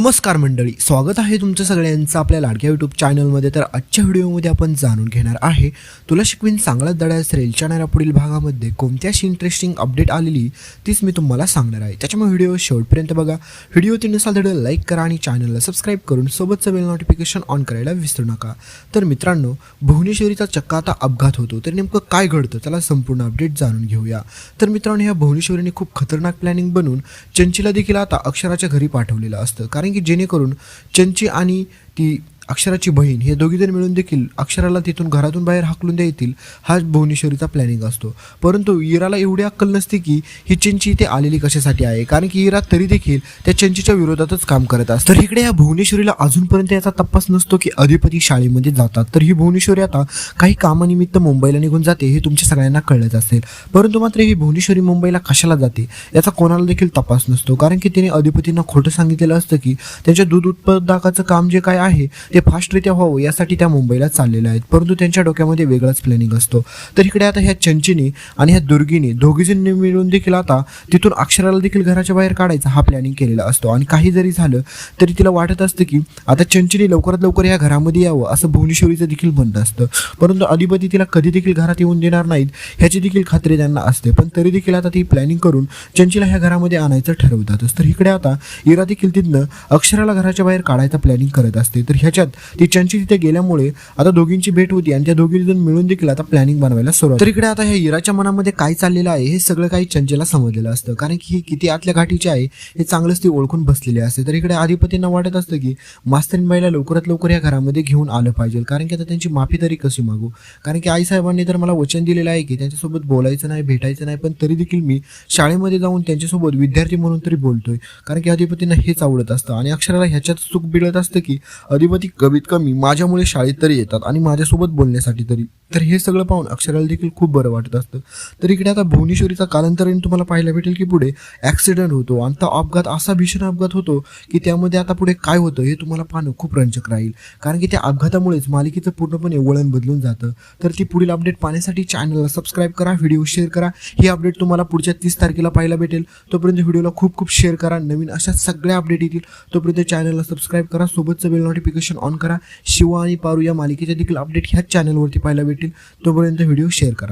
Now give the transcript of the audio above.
नमस्कार मंडळी स्वागत आहे तुमचं सगळ्यांचं आपल्या लाडक्या यूट्यूब चॅनलमध्ये तर आजच्या व्हिडिओमध्ये आपण जाणून घेणार आहे तुला शिकवीन चांगला धडा रेलच्या नारा पुढील भागामध्ये कोणती अशी इंटरेस्टिंग अपडेट आलेली तीच मी तुम्हाला सांगणार आहे. त्याच्यामुळे व्हिडिओ शेवटपर्यंत बघा. व्हिडिओ तीन नसाल तर लाईक करा आणि चॅनलला सबस्क्राईब करून सोबतचं बेल नोटिफिकेशन ऑन करायला विसरू नका. तर मित्रांनो भुवनेश्वरीचा चक्का आता अपघात होतो. तर नेमकं काय घडतं त्याला संपूर्ण अपडेट जाणून घेऊया. तर मित्रांनो ह्या भुवनेश्वरीने खूप खतरनाक प्लॅनिंग बनवून चंचीला देखील आता अक्षराच्या घरी पाठवलेलं असतं. कारण की जेणेकरून चंची आणि ती अक्षराची बहीण हे दोघीजण मिळून देखील अक्षराला तिथून घरातून बाहेर हाकलून देतील हा भुवनेश्वरीचा प्लॅनिंग असतो. परंतु इराला एवढी अक्कल नसते की ही चंची इथे आलेली कशासाठी आहे कारण की इरा तरी देखील त्या चंचीच्या विरोधातच काम करत असतं. तर इकडे या भुवनेश्वरीला अजूनपर्यंत याचा तपास नसतो की अधिपती शाळेमध्ये जातात. तर ही भुवनेश्वरी आता काही कामानिमित्त मुंबईला निघून जाते हे तुमच्या सगळ्यांना कळलंच असेल. परंतु मात्र ही भुवनेश्वरी मुंबईला कशाला जाते याचा कोणाला देखील तपास नसतो. कारण की तिने अधिपतींना खोटं सांगितलेलं असतं की त्यांच्या दूध उत्पादकाचं काम जे काय आहे ते फास्टरित्या व्हावं यासाठी त्या मुंबईला चाललेल्या आहेत. परंतु त्यांच्या डोक्यामध्ये वेगळाच प्लॅनिंग असतो. तर इकडे आता ह्या चंचिनी आणि ह्या दुर्गिनी दोघीजणी मिळून देखील आता तिथून अक्षराला देखील घराच्या बाहेर काढायचा हा प्लॅनिंग केलेला असतो. आणि काही जरी झालं तरी तिला वाटत असतं की आता चंचिनी लवकरात लवकर ह्या घरामध्ये यावं असं भुवनेश्वरीचं देखील म्हणणं असतं. परंतु अधिपती तिला कधी देखील घरात येऊन देणार नाहीत ह्याची देखील खात्री त्यांना असते. पण तरी देखील आता ती प्लॅनिंग करून चंचीला ह्या घरामध्ये आणायचं ठरवतातच. तर इकडे आता इरा देखील तिथनं अक्षराला घराच्या बाहेर काढायचा प्लॅनिंग करत असते. तर ह्याच्यात ती चंची तिथे गेल्यामुळे आता दोघींची भेट होती आणि त्या दोघी मिळून देखील आता प्लॅनिंग बनवायला सुरुवात तर इकडे आता ह्या इराच्या मनामध्ये काय चाललेलं आहे हे सगळं काही चंचेला समजलेलं असतं. कारण की ही किती आतल्या घाटीची आहे हे चांगलंच ती ओळखून बसलेली असते. तर इकडे अधिपतींना वाटत असतं की मास्तरीनबाईला लवकरात लवकर या घरामध्ये घेऊन आलं पाहिजे. कारण की आता त्यांची माफी तरी कशी मागू? कारण की आईसाहेबांनी तर मला वचन दिलेलं आहे की त्यांच्यासोबत बोलायचं नाही भेटायचं नाही पण तरी देखील मी शाळेमध्ये जाऊन त्यांच्यासोबत विद्यार्थी म्हणून तरी बोलतोय. कारण की अधिपतींना हेच आवडत असतं. आणि अक्षराला ह्याच्यात चूक बिळत असतं की अधिपती कमीत कमी माझ्यामुळे शाळेत तरी येतात आणि माझ्यासोबत बोलण्यासाठी तरी. तर हे सगळं पाहून अक्षराला देखील खूप बरं वाटत असतं. तर इकडे आता भुवनेश्वरीचा कालांतराने तुम्हाला पाहायला भेटेल की पुढे ॲक्सिडेंट होतो आणि तो अपघात असा भीषण अपघात होतो की त्यामध्ये आता पुढे काय होतं हे तुम्हाला पाहणं खूप रंजक राहील. कारण की त्या अपघातामुळेच मालिकेचं पूर्णपणे वळण बदलून जातं. तर ती पुढील अपडेट पाहण्यासाठी चॅनलला सबस्क्राईब करा व्हिडिओ शेअर करा. ही अपडेट तुम्हाला पुढच्या तीस तारखेला पाहायला भेटेल. तोपर्यंत व्हिडिओला खूप खूप शेअर करा. नवीन अशा सगळ्या अपडेट येतील. तोपर्यंत चॅनलला सबस्क्राईब करा. सोबतचं बेल नोटिफिकेशन ऑन करा. शिवा आणि पारू या मालिकेच्या देखील अपडेट ह्याच चॅनलवरती पाहायला भेटेल. भेटेल तोपर्यंत व्हिडिओ शेअर करा.